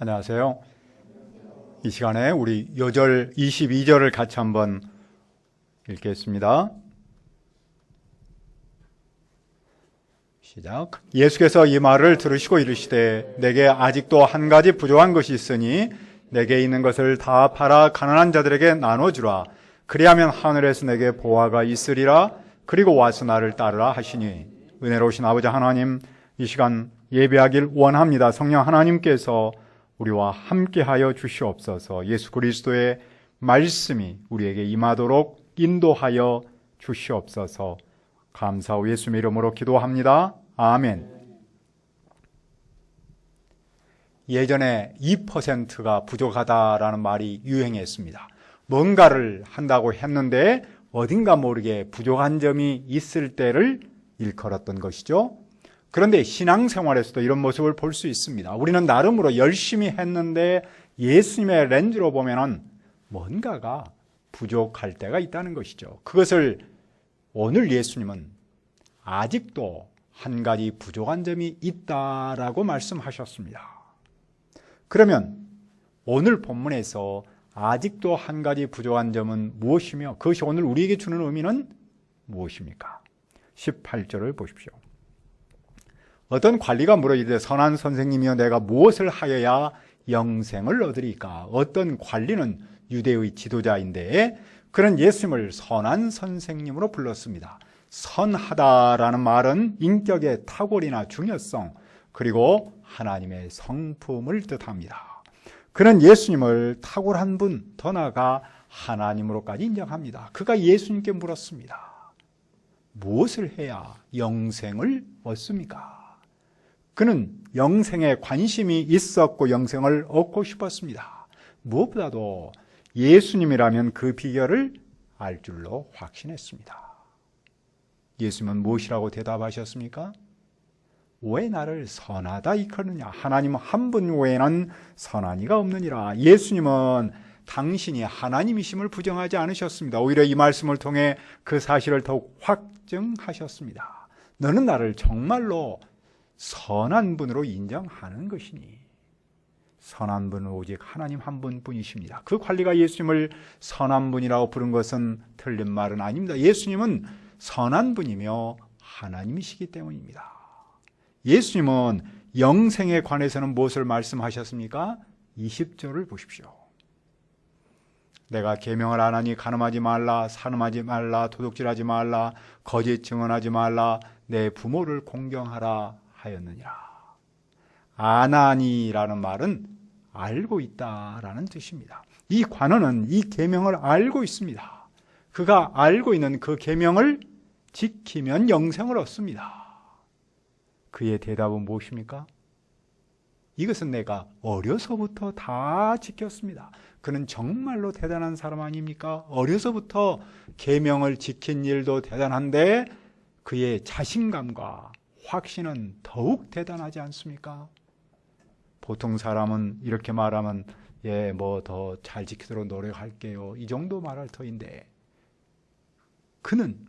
안녕하세요. 이 시간에 우리 요절 22절을 같이 한번 읽겠습니다. 시작. 예수께서 이 말을 들으시고 이르시되 내게 아직도 한 가지 부족한 것이 있으니 내게 있는 것을 다 팔아 가난한 자들에게 나눠 주라. 그리하면 하늘에서 내게 보화가 있으리라. 그리고 와서 나를 따르라 하시니 은혜로우신 아버지 하나님 이 시간 예배하길 원합니다. 성령 하나님께서 우리와 함께하여 주시옵소서. 예수 그리스도의 말씀이 우리에게 임하도록 인도하여 주시옵소서. 감사하고 예수의 이름으로 기도합니다. 아멘. 예전에 2%가 부족하다라는 말이 유행했습니다. 뭔가를 한다고 했는데 어딘가 모르게 부족한 점이 있을 때를 일컬었던 것이죠. 그런데 신앙생활에서도 이런 모습을 볼 수 있습니다. 우리는 나름으로 열심히 했는데 예수님의 렌즈로 보면은 뭔가가 부족할 때가 있다는 것이죠. 그것을 오늘 예수님은 아직도 한 가지 부족한 점이 있다라고 말씀하셨습니다. 그러면 오늘 본문에서 아직도 한 가지 부족한 점은 무엇이며 그것이 오늘 우리에게 주는 의미는 무엇입니까? 18절을 보십시오. 어떤 관리가 물어 이르되 선한 선생님이여 내가 무엇을 하여야 영생을 얻으리까? 어떤 관리는 유대의 지도자인데 그런 예수님을 선한 선생님으로 불렀습니다. 선하다라는 말은 인격의 탁월이나 중요성 그리고 하나님의 성품을 뜻합니다. 그는 예수님을 탁월한 분, 더 나아가 하나님으로까지 인정합니다. 그가 예수님께 물었습니다. 무엇을 해야 영생을 얻습니까? 그는 영생에 관심이 있었고 영생을 얻고 싶었습니다. 무엇보다도 예수님이라면 그 비결을 알 줄로 확신했습니다. 예수님은 무엇이라고 대답하셨습니까? 왜 나를 선하다 이끌느냐? 하나님 한 분 외에는 선한 이가 없느니라. 예수님은 당신이 하나님이심을 부정하지 않으셨습니다. 오히려 이 말씀을 통해 그 사실을 더욱 확증하셨습니다. 너는 나를 정말로 선한 분으로 인정하는 것이니 선한 분은 오직 하나님 한 분뿐이십니다. 그 관리가 예수님을 선한 분이라고 부른 것은 틀린 말은 아닙니다. 예수님은 선한 분이며 하나님이시기 때문입니다. 예수님은 영생에 관해서는 무엇을 말씀하셨습니까? 20절을 보십시오. 내가 계명을 안 하니 간음하지 말라, 산음하지 말라, 도둑질하지 말라, 거짓 증언하지 말라, 내 부모를 공경하라 하였느니라. 아나니라는 말은 알고 있다라는 뜻입니다. 이 관원은 이 계명을 알고 있습니다. 그가 알고 있는 그 계명을 지키면 영생을 얻습니다. 그의 대답은 무엇입니까? 이것은 내가 어려서부터 다 지켰습니다. 그는 정말로 대단한 사람 아닙니까? 어려서부터 계명을 지킨 일도 대단한데 그의 자신감과 확신은 더욱 대단하지 않습니까? 보통 사람은 이렇게 말하면 예, 뭐 더 잘 지키도록 노력할게요. 이 정도 말할 터인데 그는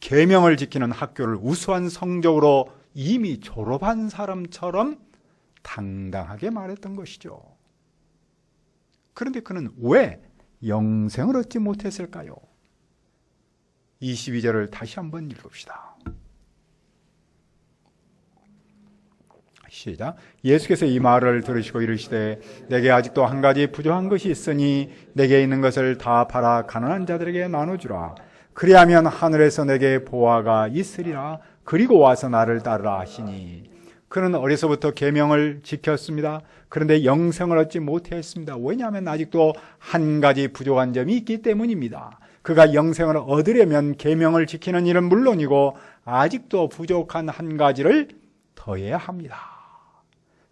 계명을 지키는 학교를 우수한 성적으로 이미 졸업한 사람처럼 당당하게 말했던 것이죠. 그런데 그는 왜 영생을 얻지 못했을까요? 22절을 다시 한번 읽읍시다. 시작. 예수께서 이 말을 들으시고 이르시되 내게 아직도 한 가지 부족한 것이 있으니 내게 있는 것을 다 팔아 가난한 자들에게 나눠주라. 그리하면 하늘에서 내게 보화가 있으리라. 그리고 와서 나를 따르라 하시니 그는 어려서부터 계명을 지켰습니다. 그런데 영생을 얻지 못했습니다. 왜냐하면 아직도 한 가지 부족한 점이 있기 때문입니다. 그가 영생을 얻으려면 계명을 지키는 일은 물론이고 아직도 부족한 한 가지를 더해야 합니다.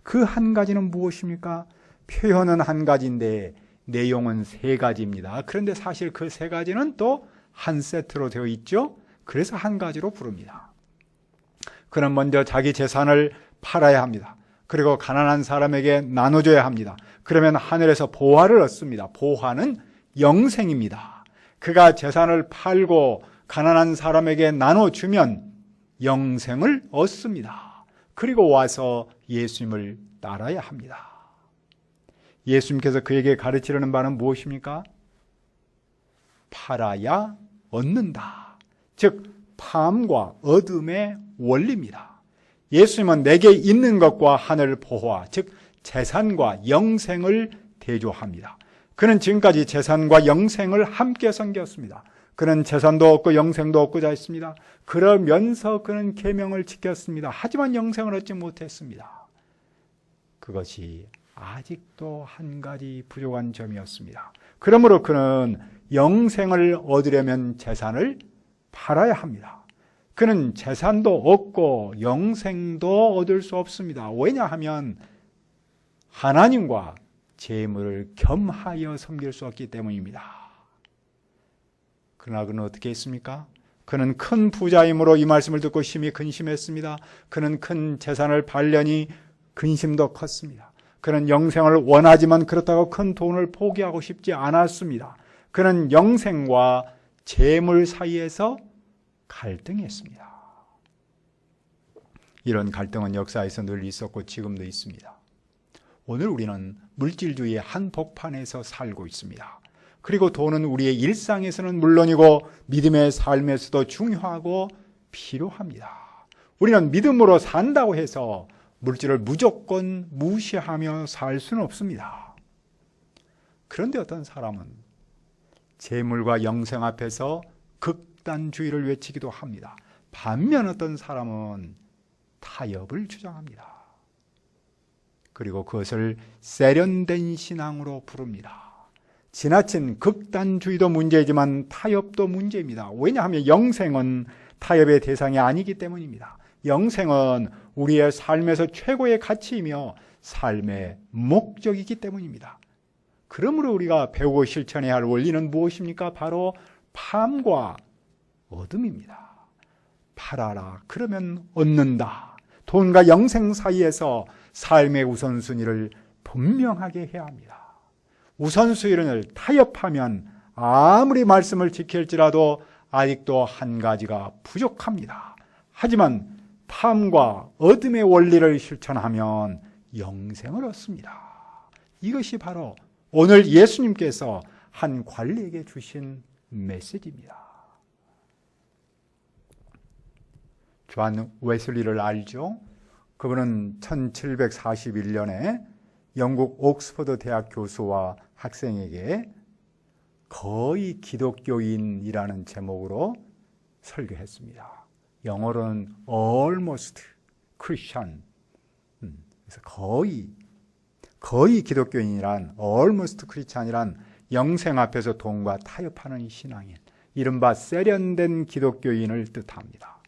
그 한 가지는 무엇입니까? 표현은 한 가지인데 내용은 세 가지입니다. 그런데 사실 그 세 가지는 또 한 세트로 되어 있죠. 그래서 한 가지로 부릅니다. 그는 먼저 자기 재산을 팔아야 합니다. 그리고 가난한 사람에게 나눠줘야 합니다. 그러면 하늘에서 보화를 얻습니다. 보화는 영생입니다. 그가 재산을 팔고 가난한 사람에게 나눠주면 영생을 얻습니다. 그리고 와서 예수님을 따라야 합니다. 예수님께서 그에게 가르치려는 바는 무엇입니까? 팔아야 얻는다. 즉, 팜과 어둠의 원리입니다. 예수님은 내게 있는 것과 하늘 보호와, 즉, 재산과 영생을 대조합니다. 그는 지금까지 재산과 영생을 함께 섬겼습니다. 그는 재산도 없고 영생도 없고자 했습니다. 그러면서 그는 계명을 지켰습니다. 하지만 영생을 얻지 못했습니다. 그것이 아직도 한 가지 부족한 점이었습니다. 그러므로 그는 영생을 얻으려면 재산을 팔아야 합니다. 그는 재산도 얻고 영생도 얻을 수 없습니다. 왜냐하면 하나님과 재물을 겸하여 섬길 수 없기 때문입니다. 그러나 그는 어떻게 했습니까? 그는 큰 부자이므로 이 말씀을 듣고 심히 근심했습니다. 그는 큰 재산을 발려니 근심도 컸습니다. 그는 영생을 원하지만 그렇다고 큰 돈을 포기하고 싶지 않았습니다. 그는 영생과 재물 사이에서 갈등했습니다. 이런 갈등은 역사에서 늘 있었고 지금도 있습니다. 오늘 우리는 물질주의의 한복판에서 살고 있습니다. 그리고 돈은 우리의 일상에서는 물론이고 믿음의 삶에서도 중요하고 필요합니다. 우리는 믿음으로 산다고 해서 물질을 무조건 무시하며 살 수는 없습니다. 그런데 어떤 사람은 재물과 영생 앞에서 극단주의를 외치기도 합니다. 반면 어떤 사람은 타협을 주장합니다. 그리고 그것을 세련된 신앙으로 부릅니다. 지나친 극단주의도 문제지만 타협도 문제입니다. 왜냐하면 영생은 타협의 대상이 아니기 때문입니다. 영생은 우리의 삶에서 최고의 가치이며 삶의 목적이기 때문입니다. 그러므로 우리가 배우고 실천해야 할 원리는 무엇입니까? 바로 팜과 어둠입니다. 팔아라. 그러면 얻는다. 돈과 영생 사이에서 삶의 우선순위를 분명하게 해야 합니다. 우선순위를 타협하면 아무리 말씀을 지킬지라도 아직도 한 가지가 부족합니다. 하지만 탐과 어둠의 원리를 실천하면 영생을 얻습니다. 이것이 바로 오늘 예수님께서 한 관리에게 주신 메시지입니다. 조한 웨슬리를 알죠? 그분은 1741년에 영국 옥스퍼드 대학 교수와 학생에게 거의 기독교인이라는 제목으로 설교했습니다. 영어로는 almost Christian. 음, 그래서 거의 거의 기독교인이란 almost Christian이란 영생 앞에서 돈과 타협하는 신앙인, 이른바 세련된 기독교인을 뜻합니다.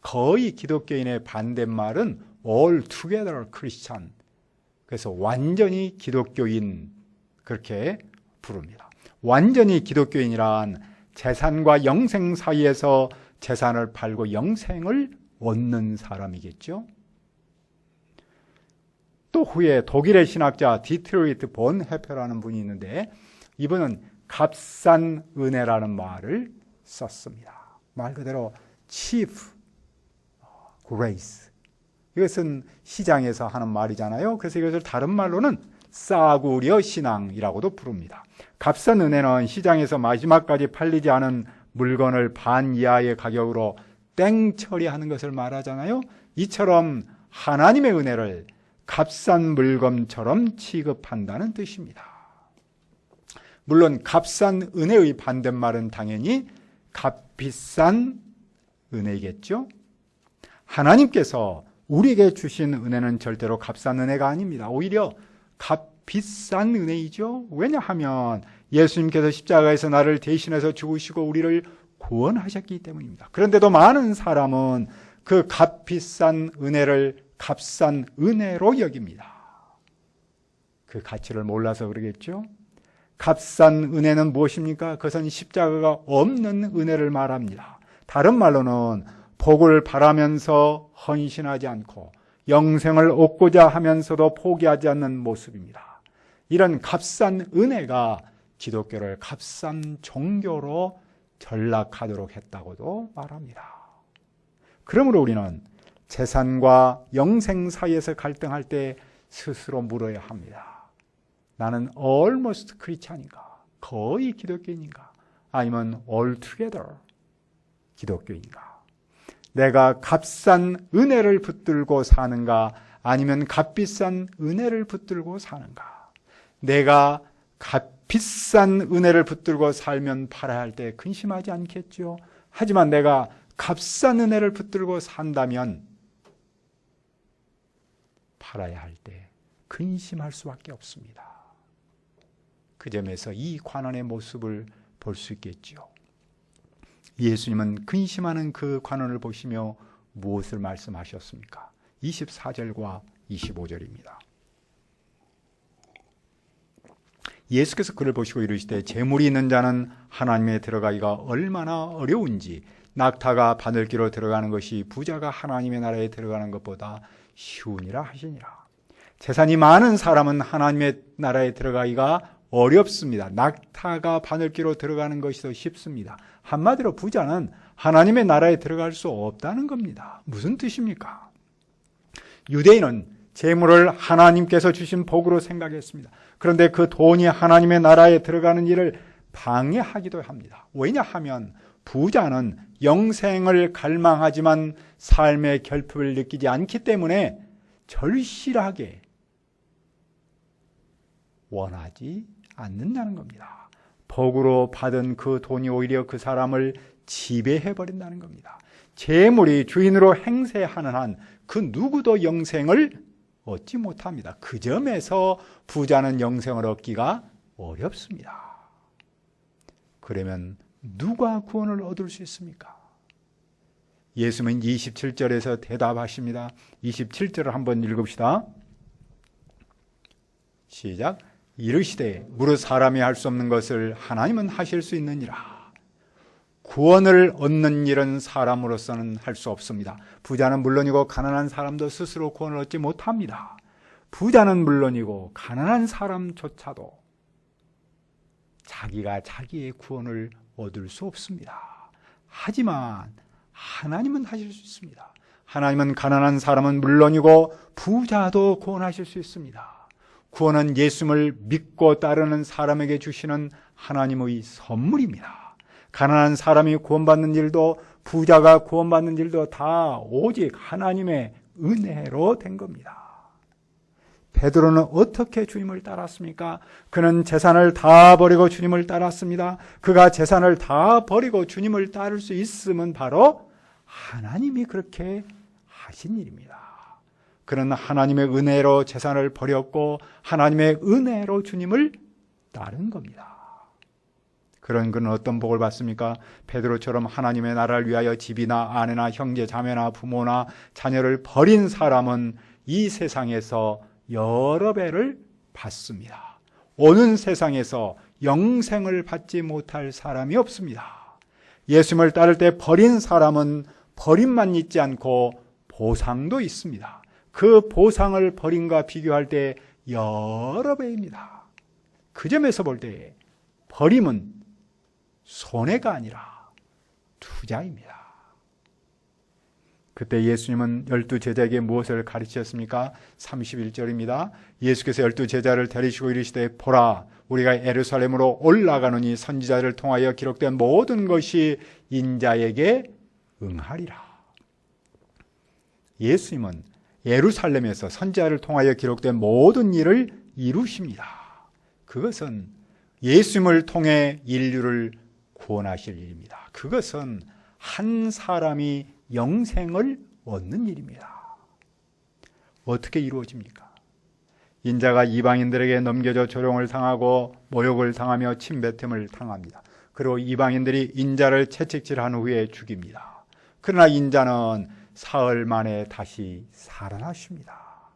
거의 기독교인의 반대말은 all together Christian. 그래서 완전히 기독교인 그렇게 부릅니다. 완전히 기독교인이란 재산과 영생 사이에서 재산을 팔고 영생을 얻는 사람이겠죠. 또 후에 독일의 신학자 디트로이트 본 해페라는 분이 있는데 이분은 값싼 은혜라는 말을 썼습니다. 말 그대로 cheap grace. 이것은 시장에서 하는 말이잖아요. 그래서 이것을 다른 말로는 싸구려 신앙이라고도 부릅니다. 값싼 은혜는 시장에서 마지막까지 팔리지 않은 물건을 반 이하의 가격으로 땡 처리하는 것을 말하잖아요. 이처럼 하나님의 은혜를 값싼 물건처럼 취급한다는 뜻입니다. 물론 값싼 은혜의 반대말은 당연히 값비싼 은혜겠죠. 하나님께서 우리에게 주신 은혜는 절대로 값싼 은혜가 아닙니다. 오히려 값비싼 은혜이죠. 왜냐하면 예수님께서 십자가에서 나를 대신해서 죽으시고 우리를 구원하셨기 때문입니다. 그런데도 많은 사람은 그 값비싼 은혜를 값싼 은혜로 여깁니다. 그 가치를 몰라서 그러겠죠? 값싼 은혜는 무엇입니까? 그것은 십자가가 없는 은혜를 말합니다. 다른 말로는 복을 바라면서 헌신하지 않고 영생을 얻고자 하면서도 포기하지 않는 모습입니다. 이런 값싼 은혜가 기독교를 값싼 종교로 전락하도록 했다고도 말합니다. 그러므로 우리는 재산과 영생 사이에서 갈등할 때 스스로 물어야 합니다. 나는 almost 크리스찬인가? 거의 기독교인인가? 아니면 altogether 기독교인가? 내가 값싼 은혜를 붙들고 사는가? 아니면 값비싼 은혜를 붙들고 사는가? 내가 값비싼 은혜를 붙들고 살면 팔아야 할 때 근심하지 않겠죠? 하지만 내가 값싼 은혜를 붙들고 산다면 팔아야 할 때 근심할 수밖에 없습니다. 그 점에서 이 관원의 모습을 볼 수 있겠죠. 예수님은 근심하는 그 관원을 보시며 무엇을 말씀하셨습니까? 24절과 25절입니다. 예수께서 그를 보시고 이르시되 재물이 있는 자는 하나님에 들어가기가 얼마나 어려운지 낙타가 바늘기로 들어가는 것이 부자가 하나님의 나라에 들어가는 것보다 쉬우니라 하시니라. 재산이 많은 사람은 하나님의 나라에 들어가기가 어렵습니다. 낙타가 바늘기로 들어가는 것이 더 쉽습니다. 한마디로 부자는 하나님의 나라에 들어갈 수 없다는 겁니다. 무슨 뜻입니까? 유대인은 재물을 하나님께서 주신 복으로 생각했습니다. 그런데 그 돈이 하나님의 나라에 들어가는 일을 방해하기도 합니다. 왜냐하면 부자는 영생을 갈망하지만 삶의 결핍을 느끼지 않기 때문에 절실하게 원하지 않는다는 겁니다. 복으로 받은 그 돈이 오히려 그 사람을 지배해 버린다는 겁니다. 재물이 주인으로 행세하는 한 그 누구도 영생을 얻지 못합니다. 그 점에서 부자는 영생을 얻기가 어렵습니다. 그러면 누가 구원을 얻을 수 있습니까? 예수님은 27절에서 대답하십니다. 27절을 한번 읽읍시다. 시작. 이르시되 무릇 사람이 할 수 없는 것을 하나님은 하실 수 있느니라. 구원을 얻는 일은 사람으로서는 할 수 없습니다. 부자는 물론이고 가난한 사람도 스스로 구원을 얻지 못합니다. 부자는 물론이고 가난한 사람조차도 자기가 자기의 구원을 얻을 수 없습니다. 하지만 하나님은 하실 수 있습니다. 하나님은 가난한 사람은 물론이고 부자도 구원하실 수 있습니다. 구원은 예수님을 믿고 따르는 사람에게 주시는 하나님의 선물입니다. 가난한 사람이 구원받는 일도 부자가 구원받는 일도 다 오직 하나님의 은혜로 된 겁니다. 베드로는 어떻게 주님을 따랐습니까? 그는 재산을 다 버리고 주님을 따랐습니다. 그가 재산을 다 버리고 주님을 따를 수 있음은 바로 하나님이 그렇게 하신 일입니다. 그는 하나님의 은혜로 재산을 버렸고 하나님의 은혜로 주님을 따른 겁니다. 그런 그는 어떤 복을 받습니까? 베드로처럼 하나님의 나라를 위하여 집이나 아내나 형제 자매나 부모나 자녀를 버린 사람은 이 세상에서 여러 배를 받습니다. 오는 세상에서 영생을 받지 못할 사람이 없습니다. 예수님을 따를 때 버린 사람은 버림만 있지 않고 보상도 있습니다. 그 보상을 버림과 비교할 때 여러 배입니다. 그 점에서 볼 때 버림은 손해가 아니라 투자입니다. 그때 예수님은 열두 제자에게 무엇을 가르치셨습니까? 31절입니다. 예수께서 열두 제자를 데리시고 이르시되 보라 우리가 에루살렘으로 올라가노니 선지자를 통하여 기록된 모든 것이 인자에게 응하리라. 예수님은 예루살렘에서 선지자를 통하여 기록된 모든 일을 이루십니다. 그것은 예수님을 통해 인류를 구원하실 일입니다. 그것은 한 사람이 영생을 얻는 일입니다. 어떻게 이루어집니까? 인자가 이방인들에게 넘겨져 조롱을 당하고 모욕을 당하며 침뱉음을 당합니다. 그리고 이방인들이 인자를 채찍질한 후에 죽입니다. 그러나 인자는 사흘 만에 다시 살아나십니다.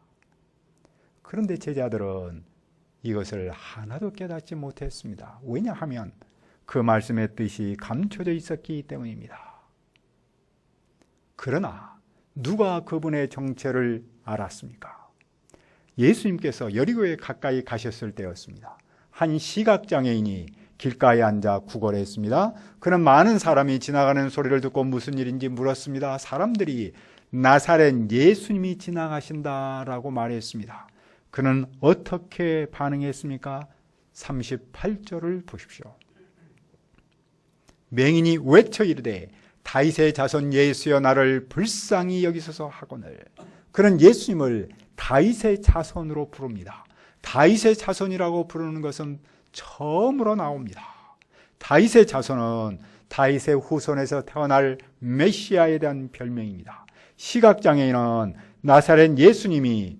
그런데 제자들은 이것을 하나도 깨닫지 못했습니다. 왜냐하면 그 말씀의 뜻이 감춰져 있었기 때문입니다. 그러나 누가 그분의 정체를 알았습니까? 예수님께서 여리고에 가까이 가셨을 때였습니다. 한 시각장애인이 길가에 앉아 구걸했습니다. 그는 많은 사람이 지나가는 소리를 듣고 무슨 일인지 물었습니다. 사람들이 나사렛 예수님이 지나가신다라고 말했습니다. 그는 어떻게 반응했습니까? 38절을 보십시오. 맹인이 외쳐 이르되 다윗의 자손 예수여 나를 불쌍히 여기소서 하거늘 그는 예수님을 다윗의 자손으로 부릅니다. 다윗의 자손이라고 부르는 것은 처음으로 나옵니다. 다윗의 자손은 다윗의 후손에서 태어날 메시아에 대한 별명입니다. 시각장애인은 나사렛 예수님이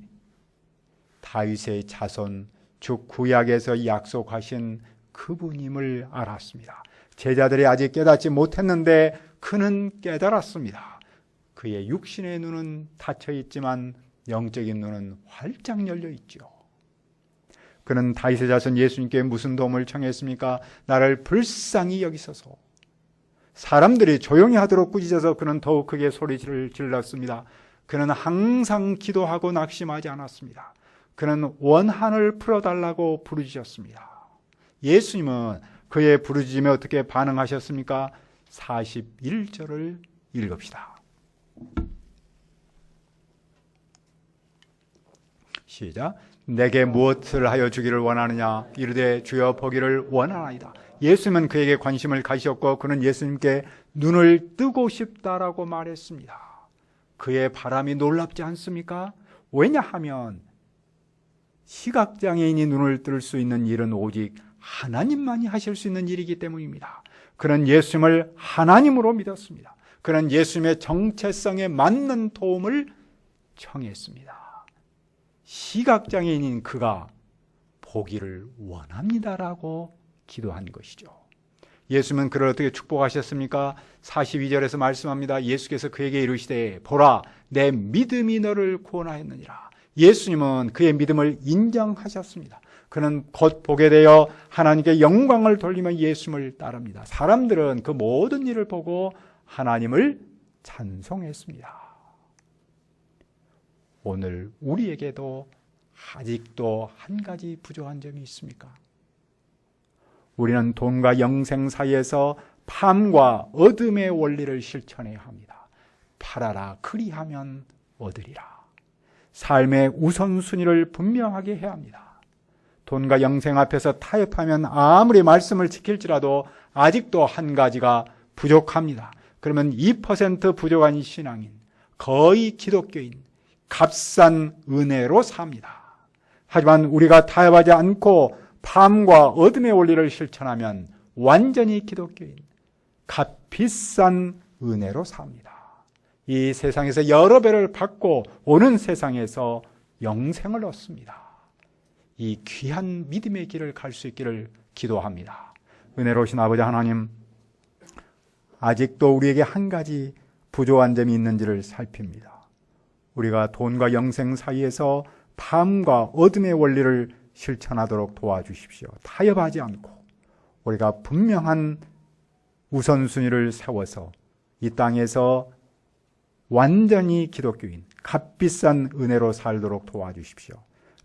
다윗의 자손, 즉 구약에서 약속하신 그분임을 알았습니다. 제자들이 아직 깨닫지 못했는데 그는 깨달았습니다. 그의 육신의 눈은 닫혀 있지만 영적인 눈은 활짝 열려 있죠. 그는 다윗의 자손 예수님께 무슨 도움을 청했습니까? 나를 불쌍히 여기소서. 사람들이 조용히 하도록 꾸짖어서 그는 더욱 크게 소리를 질렀습니다. 그는 항상 기도하고 낙심하지 않았습니다. 그는 원한을 풀어달라고 부르짖었습니다. 예수님은 그의 부르짖음에 어떻게 반응하셨습니까? 41절을 읽읍시다. 시작. 내게 무엇을 하여 주기를 원하느냐? 이르되 주여 보기를 원하나이다. 예수님은 그에게 관심을 가지셨고 그는 예수님께 눈을 뜨고 싶다라고 말했습니다. 그의 바람이 놀랍지 않습니까? 왜냐하면 시각장애인이 눈을 뜰 수 있는 일은 오직 하나님만이 하실 수 있는 일이기 때문입니다. 그는 예수님을 하나님으로 믿었습니다. 그는 예수님의 정체성에 맞는 도움을 청했습니다. 시각장애인인 그가 보기를 원합니다라고 기도한 것이죠. 예수님은 그를 어떻게 축복하셨습니까? 42절에서 말씀합니다. 예수께서 그에게 이르시되 보라 내 믿음이 너를 구원하였느니라. 예수님은 그의 믿음을 인정하셨습니다. 그는 곧 보게 되어 하나님께 영광을 돌리며 예수님을 따릅니다. 사람들은 그 모든 일을 보고 하나님을 찬송했습니다. 오늘 우리에게도 아직도 한 가지 부족한 점이 있습니까? 우리는 돈과 영생 사이에서 밤과 어둠의 원리를 실천해야 합니다. 팔아라 그리하면 얻으리라. 삶의 우선순위를 분명하게 해야 합니다. 돈과 영생 앞에서 타협하면 아무리 말씀을 지킬지라도 아직도 한 가지가 부족합니다. 그러면 2% 부족한 신앙인, 거의 기독교인, 값싼 은혜로 삽니다. 하지만 우리가 타협하지 않고 밤과 어둠의 원리를 실천하면 완전히 기독교인, 값비싼 은혜로 삽니다. 이 세상에서 여러 배를 받고 오는 세상에서 영생을 얻습니다. 이 귀한 믿음의 길을 갈 수 있기를 기도합니다. 은혜로우신 아버지 하나님, 아직도 우리에게 한 가지 부족한 점이 있는지를 살핍니다. 우리가 돈과 영생 사이에서 밤과 어둠의 원리를 실천하도록 도와주십시오. 타협하지 않고 우리가 분명한 우선순위를 세워서 이 땅에서 완전히 기독교인, 값비싼 은혜로 살도록 도와주십시오.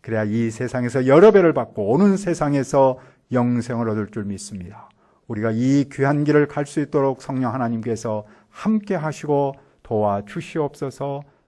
그래야 이 세상에서 여러 배를 받고 오는 세상에서 영생을 얻을 줄 믿습니다. 우리가 이 귀한 길을 갈 수 있도록 성령 하나님께서 함께 하시고 도와주시옵소서